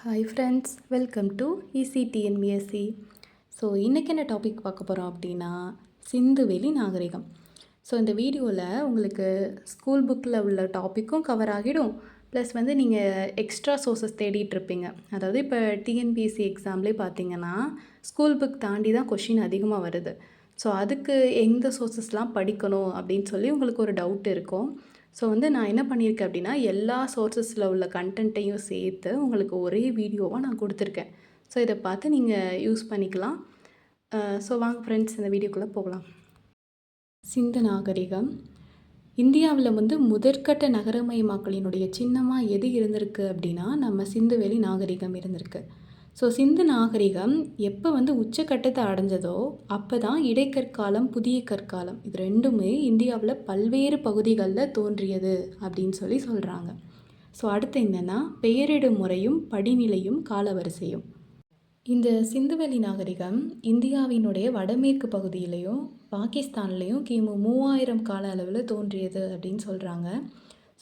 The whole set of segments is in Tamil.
ஹாய் ஃப்ரெண்ட்ஸ் வெல்கம் டு இசிடிஎன்பிஎஸ்சி ஸோ இன்றைக்கி என்ன டாபிக் பார்க்க போகிறோம் அப்படின்னா சிந்துவெளி நாகரிகம். ஸோ இந்த வீடியோவில் உங்களுக்கு ஸ்கூல் புக்கில் உள்ள டாப்பிக்கும் கவர் ஆகிடும். ப்ளஸ் வந்து நீங்கள் எக்ஸ்ட்ரா சோர்ஸஸ் தேடிட்டுருப்பீங்க அதாவது இப்போ டிஎன்பிஎஸ்சி எக்ஸாம்லே பார்த்தீங்கன்னா ஸ்கூல் புக் தாண்டி தான் கொஷின் அதிகமாக வருது. ஸோ அதுக்கு எந்த சோர்ஸஸ்லாம் படிக்கணும் அப்படின்னு சொல்லி உங்களுக்கு ஒரு டவுட் இருக்கும். ஸோ வந்து நான் என்ன பண்ணியிருக்கேன் அப்படின்னா எல்லா சோர்சஸில் உள்ள கண்டென்ட்டையும் சேர்த்து உங்களுக்கு ஒரே வீடியோவாக நான் கொடுத்துருக்கேன். ஸோ இதை பார்த்து நீங்கள் யூஸ் பண்ணிக்கலாம். ஸோ வாங்க ஃப்ரெண்ட்ஸ் இந்த வீடியோக்குள்ளே போகலாம். சிந்து நாகரிகம். இந்தியாவில் வந்து முதற்கட்ட நகரமயமாக்கலினுடைய சின்னமாக எது இருந்திருக்கு அப்படின்னா நம்ம சிந்துவெளி நாகரிகம் இருந்திருக்கு. ஸோ சிந்து நாகரிகம் எப்போ வந்து உச்சக்கட்டத்தை அடைஞ்சதோ அப்போ தான் இடைக்கற்காலம் புதிய கற்காலம் இது ரெண்டுமே இந்தியாவில் பல்வேறு பகுதிகளில் தோன்றியது அப்படின்னு சொல்லி சொல்கிறாங்க ஸோ அடுத்து என்னென்னா பெயரிடும் முறையும் படிநிலையும் காலவரிசையும். இந்த சிந்துவெளி நாகரிகம் இந்தியாவினுடைய வடமேற்கு பகுதியிலையும் பாகிஸ்தான்லேயும் கிமு மூவாயிரம் கால அளவில் தோன்றியது அப்படின்னு சொல்கிறாங்க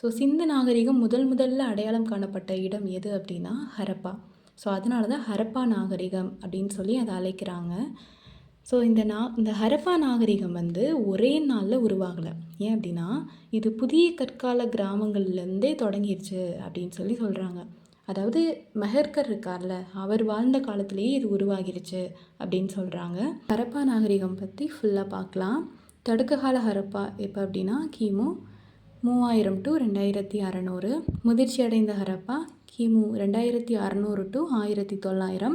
ஸோ சிந்து நாகரிகம் முதல் முதல்ல அடையாளம் காணப்பட்ட இடம் எது அப்படின்னா ஹரப்பா. ஸோ அதனால தான் ஹரப்பா நாகரிகம் அப்படின்னு சொல்லி அதை அழைக்கிறாங்க. ஸோ இந்த நா இந்த ஹரப்பா நாகரிகம் வந்து ஒரே நாளில் உருவாகலை. ஏன் அப்படின்னா இது புதிய கற்கால கிராமங்கள்லேருந்தே தொடங்கிடுச்சு அப்படின்னு சொல்லி சொல்கிறாங்க அதாவது மெஹர்கர் இருக்கார்ல அவர் வாழ்ந்த காலத்திலேயே இது உருவாகிருச்சு அப்படின்னு சொல்கிறாங்க ஹரப்பா நாகரிகம் பற்றி ஃபுல்லாக பார்க்கலாம். தடுக்ககால ஹரப்பா எப்போ அப்படின்னா கிமு மூவாயிரம் டு ரெண்டாயிரத்தி அறநூறு. முதிர்ச்சி அடைந்த ஹரப்பா கிமு ரெண்டாயிரத்தி அறநூறு டு ஆயிரத்தி தொள்ளாயிரம்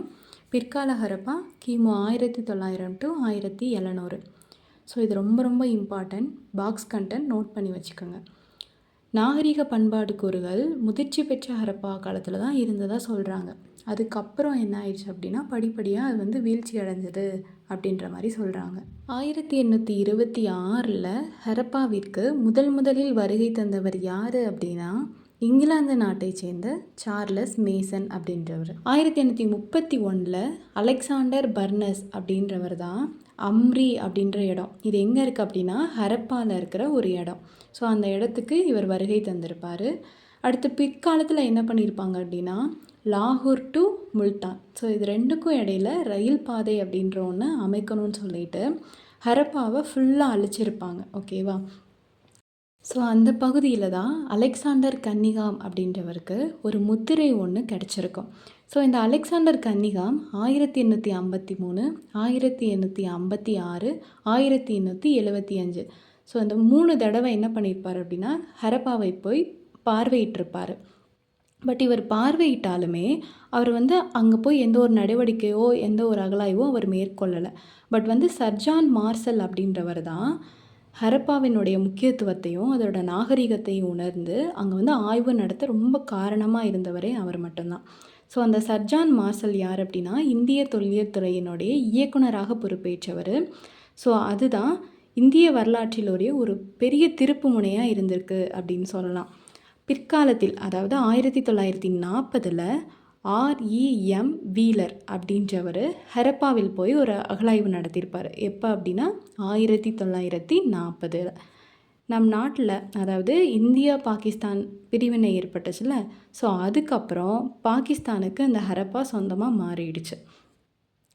பிற்கால ஹரப்பா கிமு ஆயிரத்தி தொள்ளாயிரம் டு ஆயிரத்தி எழுநூறு. ஸோ இது ரொம்ப ரொம்ப இம்பார்ட்டன்ட் பாக்ஸ் கண்டென்ட் நோட் பண்ணி வச்சுக்கோங்க. நாகரிக பண்பாடு கூறுகள் முதிர்ச்சி பெற்ற ஹரப்பா காலத்தில் தான் இருந்ததாக சொல்கிறாங்க அதுக்கப்புறம் என்ன ஆயிடுச்சு அப்படின்னா படிப்படியாக அது வந்து வீழ்ச்சி அடைஞ்சது அப்படின்ற மாதிரி சொல்கிறாங்க ஆயிரத்தி எண்ணூற்றி இருபத்தி ஆறில் ஹரப்பாவிற்கு முதல் முதலில் வருகை தந்தவர் யார் அப்படின்னா இங்கிலாந்து நாட்டை சேர்ந்த சார்லஸ் மேசன் அப்படின்றவர். ஆயிரத்தி எண்ணூற்றி முப்பத்தி ஒன்றில் அலெக்சாண்டர் பர்னஸ் அப்படின்றவர் தான் அம்ரி அப்படின்ற இடம். இது எங்கே இருக்குது அப்படின்னா ஹரப்பாவில் இருக்கிற ஒரு இடம். ஸோ அந்த இடத்துக்கு இவர் வருகை தந்திருப்பார். அடுத்து பிற்காலத்தில் என்ன பண்ணியிருப்பாங்க அப்படின்னா லாகூர் டு முல்தான். ஸோ இது ரெண்டுக்கும் இடையில ரயில் பாதை அப்படின்ற ஒன்று அமைக்கணும்னு சொல்லிட்டு ஹரப்பாவை ஃபுல்லாக அழிச்சிருப்பாங்க. ஓகேவா ஸோ அந்த பகுதியில் தான் அலெக்சாண்டர் கன்னிகாம் அப்படின்றவருக்கு ஒரு முத்திரை ஒன்று கிடச்சிருக்கும். ஸோ இந்த அலெக்சாண்டர் கன்னிகாம் ஆயிரத்தி எண்ணூற்றி ஐம்பத்தி மூணு ஆயிரத்தி எண்ணூற்றி ஐம்பத்தி ஆறு ஆயிரத்தி எண்ணூற்றி எழுபத்தி அஞ்சு. ஸோ அந்த மூணு தடவை என்ன பண்ணியிருப்பார் அப்படின்னா ஹரப்பாவை போய் பார்வையிட்டிருப்பார். பட் இவர் பார்வையிட்டாலுமே அவர் வந்து அங்கே போய் எந்த ஒரு நடவடிக்கையோ எந்த ஒரு அகலாய்வோ அவர் மேற்கொள்ளலை. பட் வந்து சர்ஜான் மார்சல் அப்படின்றவர் தான் ஹரப்பாவினுடைய முக்கியத்துவத்தையும் அதோட நாகரிகத்தையும் உணர்ந்து அங்கே வந்து ஆய்வு நடத்த ரொம்ப காரணமாக இருந்தவரே அவர் மட்டும்தான். ஸோ அந்த சர்ஜான் மார்சல் யார் அப்படின்னா இந்திய தொல்லியல் துறையினுடைய இயக்குனராக பொறுப்பேற்றவர். ஸோ அதுதான் இந்திய வரலாற்றிலுடைய ஒரு பெரிய திருப்பு முனையாக இருந்திருக்கு அப்படின்னு சொல்லலாம். பிற்காலத்தில் அதாவது ஆயிரத்தி தொள்ளாயிரத்தி நாற்பதில் ஆர்இஎம் வீலர் அப்படின்றவர் ஹரப்பாவில் போய் ஒரு அகலாய்வு நடத்தியிருப்பார். எப்போ அப்படின்னா ஆயிரத்தி தொள்ளாயிரத்தி நாற்பது. நம் நாட்டில் அதாவது இந்தியா பாகிஸ்தான் பிரிவினை ஏற்பட்டுச்சுல ஸோ அதுக்கப்புறம் பாகிஸ்தானுக்கு இந்த ஹரப்பா சொந்தமாக மாறிடுச்சு.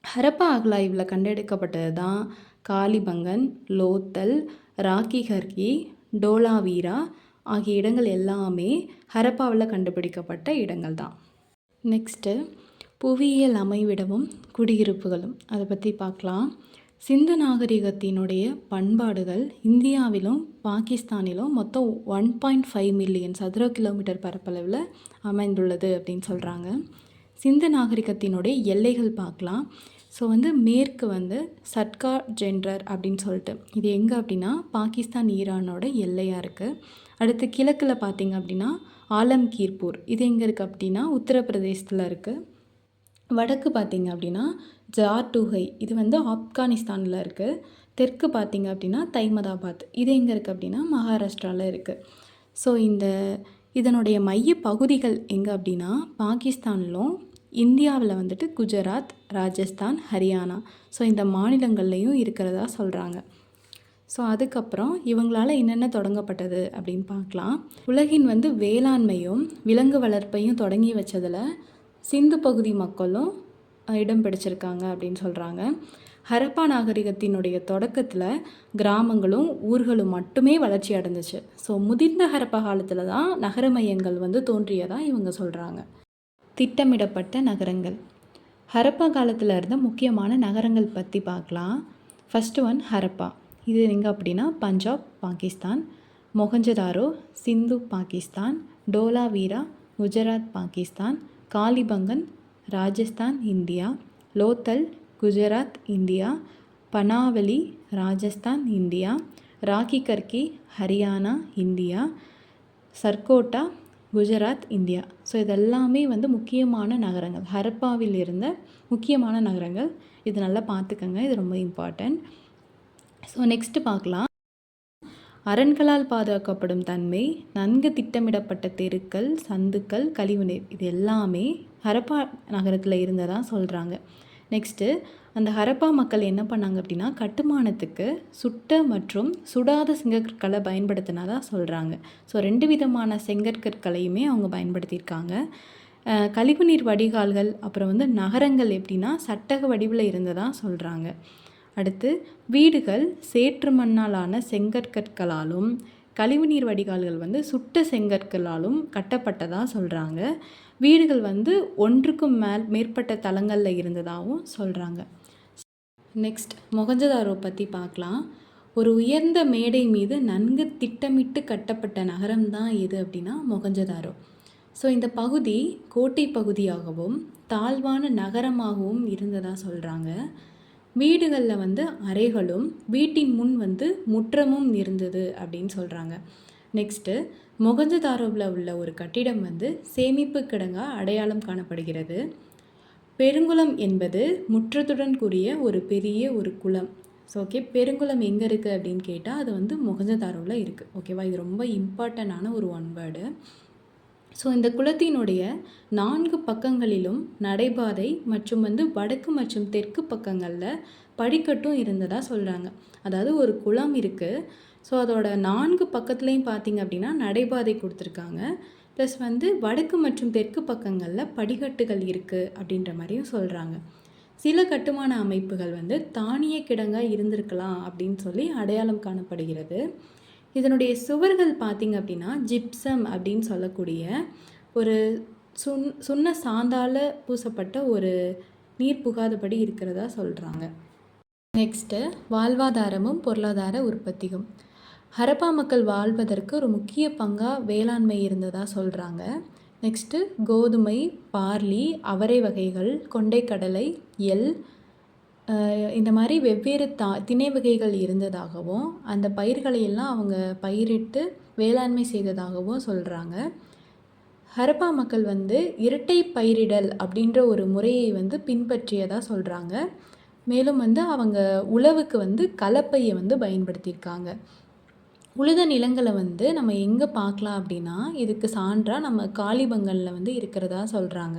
ஹரப்பா அகலாய்வில் கண்டெடுக்கப்பட்டது தான் காலிபங்கன் லோத்தல் ராக்கி ஹர்கி டோலாவீரா ஆகிய இடங்கள் எல்லாமே ஹரப்பாவில் கண்டுபிடிக்கப்பட்ட இடங்கள் தான் நெக்ஸ்ட்டு புவியியல் அமைவிடமும் குடியிருப்புகளும். அதை பற்றி பார்க்கலாம். சிந்து நாகரிகத்தினுடைய பண்பாடுகள் இந்தியாவிலும் பாகிஸ்தானிலும் மொத்தம் ஒன் பாயிண்ட் ஃபைவ் மில்லியன் சதுர கிலோமீட்டர் பரப்பளவில் அமைந்துள்ளது அப்படின்னு சொல்கிறாங்க சிந்து நாகரிகத்தினுடைய எல்லைகள் பார்க்கலாம். ஸோ வந்து மேற்கு வந்து சட்கா ஜென்ரர் அப்படின்னு சொல்லிட்டு. இது எங்கே அப்படின்னா பாகிஸ்தான் ஈரானோட எல்லையாக இருக்குது அடுத்து கிழக்கில் பார்த்திங்க அப்படின்னா ஆலம்கீர்பூர். இது எங்கே இருக்குது அப்படின்னா உத்தரப்பிரதேசத்தில் இருக்குது வடக்கு பார்த்திங்க அப்படின்னா ஜார்டுகை. இது வந்து ஆப்கானிஸ்தானில் இருக்குது தெற்கு பார்த்திங்க அப்படின்னா தைமதாபாத். இது எங்கே இருக்குது அப்படின்னா மகாராஷ்டிராவில் இருக்குது ஸோ இந்த இதனுடைய மைய பகுதிகள் எங்கே அப்படின்னா பாகிஸ்தானிலும் இந்தியாவில் வந்துட்டு குஜராத் ராஜஸ்தான் ஹரியானா. ஸோ இந்த மாநிலங்கள்லேயும் இருக்கிறதா சொல்கிறாங்க ஸோ அதுக்கப்புறம் இவங்களால் என்னென்ன தொடங்கப்பட்டது அப்படின்னு பார்க்கலாம். உலகின் வந்து வேளாண்மையும் விலங்கு வளர்ப்பையும் தொடங்கி வச்சதில் சிந்து பகுதி மக்களும் இடம் பிடிச்சிருக்காங்க அப்படின்னு சொல்கிறாங்க ஹரப்பா நாகரிகத்தினுடைய தொடக்கத்தில் கிராமங்களும் ஊர்களும் மட்டுமே வளர்ச்சி அடைந்துச்சு ஸோ முதிர்ந்த ஹரப்பா காலத்தில் தான் நகர மையங்கள் வந்து தோன்றியதாக இவங்க சொல்கிறாங்க திட்டமிடப்பட்ட நகரங்கள். ஹரப்பா காலத்தில் இருந்த முக்கியமான நகரங்கள் பற்றி பார்க்கலாம். First one Harappa. இது எங்கே அப்படின்னா Punjab Pakistan. Mohenjodaro Sindh Pakistan. Dholavira Gujarat Pakistan. Kalibangan Rajasthan India. Lothal Gujarat India. Banawali Rajasthan India. Rakhigarhi Haryana India. Surkotada Gujarat India. So இதெல்லாமே வந்து முக்கியமான நகரங்கள். ஹரப்பாவில் இருந்த முக்கியமான நகரங்கள். இது நல்லா பார்த்துக்கங்க. இது ரொம்ப இம்பார்ட்டண்ட் ஸோ நெக்ஸ்ட்டு பார்க்கலாம். அரண்களால் பாதுகாக்கப்படும் தன்மை நன்கு திட்டமிடப்பட்ட தெருக்கள் சந்துக்கள் கழிவுநீர் இது எல்லாமே ஹரப்பா நகரத்தில் இருந்ததா சொல்கிறாங்க நெக்ஸ்ட்டு அந்த ஹரப்பா மக்கள் என்ன பண்ணாங்க அப்படின்னா கட்டுமானத்துக்கு சுட்ட மற்றும் சுடாத செங்கற்களை பயன்படுத்தினதாக சொல்கிறாங்க ஸோ ரெண்டு விதமான செங்கற்கற்களையுமே அவங்க பயன்படுத்தியிருக்காங்க. கழிவுநீர் வடிகால்கள் அப்புறம் வந்து நகரங்கள் எப்படின்னா சட்டக வடிவில் இருந்ததாக சொல்கிறாங்க அடுத்து வீடுகள் சேற்று மண்ணாலான செங்கற்கற்களாலும் கழிவுநீர் வடிகால்கள் வந்து சுட்ட செங்கற்களாலும் கட்டப்பட்டதாக சொல்கிறாங்க வீடுகள் வந்து ஒன்றுக்கும் மேல் மேற்பட்ட தளங்களில் இருந்ததாகவும் சொல்கிறாங்க நெக்ஸ்ட் மொகஞ்சதாரோ பற்றி பார்க்கலாம். ஒரு உயர்ந்த மேடை மீது நன்கு திட்டமிட்டு கட்டப்பட்ட நகரம் தான் எது அப்படின்னா மொகஞ்சதாரோ. ஸோ இந்த பகுதி கோட்டை பகுதியாகவும் தாழ்வான நகரமாகவும் இருந்ததாக சொல்கிறாங்க வீடுகளில் வந்து அறைகளும் வீட்டின் முன் வந்து முற்றமும் இருந்தது அப்படின்னு சொல்கிறாங்க நெக்ஸ்ட்டு மொகஞ்சதாரோவில் உள்ள ஒரு கட்டிடம் வந்து சேமிப்பு கிடங்காக அடையாளம் காணப்படுகிறது. பெருங்குளம் என்பது முற்றத்துடன் கூடிய ஒரு பெரிய ஒரு குளம். ஸோ ஓகே பெருங்குளம் எங்கே இருக்குது அப்படின்னு கேட்டால் அது வந்து முகஞ்சதாரோவில் இருக்குது ஓகேவா இது ரொம்ப இம்பார்ட்டண்டான ஒரு ஒன் வேர்டு ஸோ இந்த குளத்தினுடைய நான்கு பக்கங்களிலும் நடைபாதை மற்றும் வந்து வடக்கு மற்றும் தெற்கு பக்கங்களில் படிக்கட்டும் இருந்ததாக சொல்கிறாங்க அதாவது ஒரு குளம் இருக்குது ஸோ அதோட நான்கு பக்கத்துலேயும் பார்த்தீங்க அப்படின்னா நடைபாதை கொடுத்துருக்காங்க. ப்ளஸ் வந்து வடக்கு மற்றும் தெற்கு பக்கங்களில் படிக்கட்டுகள் இருக்குது அப்படின்ற மாதிரியும் சொல்கிறாங்க சில கட்டுமான அமைப்புகள் வந்து தானிய கிடங்காக இருந்திருக்கலாம் அப்படின்னு சொல்லி அடையாளம் காணப்படுகிறது. இதனுடைய சுவர்கள் பார்த்திங்க அப்படின்னா ஜிப்சம் அப்படின்னு சொல்லக்கூடிய ஒரு சுன் சுண்ண சாந்தால் பூசப்பட்ட ஒரு நீர் புகாதபடி இருக்கிறதா சொல்கிறாங்க நெக்ஸ்ட்டு வாழ்வாதாரமும் பொருளாதார உற்பத்தியும். ஹரப்பா மக்கள் வாழ்வதற்கு ஒரு முக்கிய பங்காக வேளாண்மை இருந்ததாக சொல்கிறாங்க நெக்ஸ்ட்டு கோதுமை பார்லி அவரை வகைகள் கொண்டைக்கடலை எள் இந்த மாதிரி வெவ்வேறு தா திணை வகைகள் இருந்ததாகவும் அந்த பயிர்களை எல்லாம் அவங்க பயிரிட்டு வேளாண்மை செய்ததாகவும் சொல்கிறாங்க ஹரப்பா மக்கள் வந்து இரட்டை பயிரிடல் அப்படின்ற ஒரு முறையை வந்து பின்பற்றியதாக சொல்கிறாங்க மேலும் வந்து அவங்க உழவுக்கு வந்து கலப்பையை வந்து பயன்படுத்தியிருக்காங்க. உழுத நிலங்களை வந்து நம்ம எங்கே பார்க்கலாம் அப்படின்னா இதுக்கு சான்றாக நம்ம காளிபங்கலில் வந்து இருக்கிறதா சொல்கிறாங்க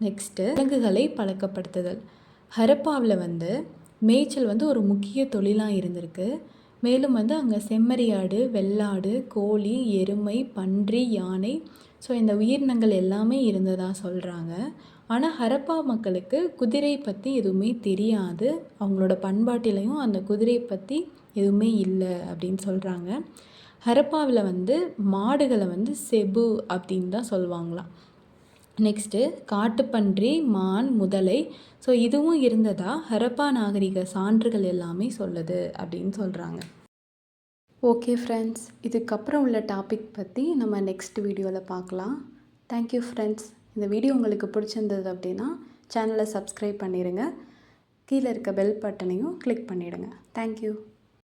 நெக்ஸ்ட்டு விலங்குகளை பழக்கப்படுத்துதல். ஹரப்பாவில் வந்து மேய்ச்சல் வந்து ஒரு முக்கிய தொழிலாக இருந்திருக்கு. மேலும் வந்து அங்கே செம்மறியாடு வெள்ளாடு கோழி எருமை பன்றி யானை ஸோ இந்த உயிரினங்கள் எல்லாமே இருந்ததாக சொல்கிறாங்க ஆனால் ஹரப்பா மக்களுக்கு குதிரை பற்றி எதுவுமே தெரியாது. அவங்களோட பண்பாட்டிலையும் அந்த குதிரை பற்றி எதுவுமே இல்லை அப்படின்னு சொல்கிறாங்க ஹரப்பாவில் வந்து மாடுகளை வந்து செபு அப்படின்னு தான் சொல்லுவாங்களாம். நெக்ஸ்ட்டு காட்டுப்பன்றி மான் முதலை. ஸோ இதுவும் இருந்ததா? ஹரப்பா நாகரிக சான்றுகள் எல்லாமே சொல்லுது அப்படின்னு சொல்கிறாங்க ஓகே ஃப்ரெண்ட்ஸ் இதுக்கப்புறம் உள்ள டாபிக் பற்றி நம்ம நெக்ஸ்ட் வீடியோவில் பார்க்கலாம். தேங்க்யூ ஃப்ரெண்ட்ஸ் இந்த வீடியோ உங்களுக்கு பிடிச்சிருந்தது அப்படின்னா சேனலை சப்ஸ்கிரைப் பண்ணிடுங்க கீழே இருக்க பெல் பட்டனையும் கிளிக் பண்ணிவிடுங்க தேங்க்யூ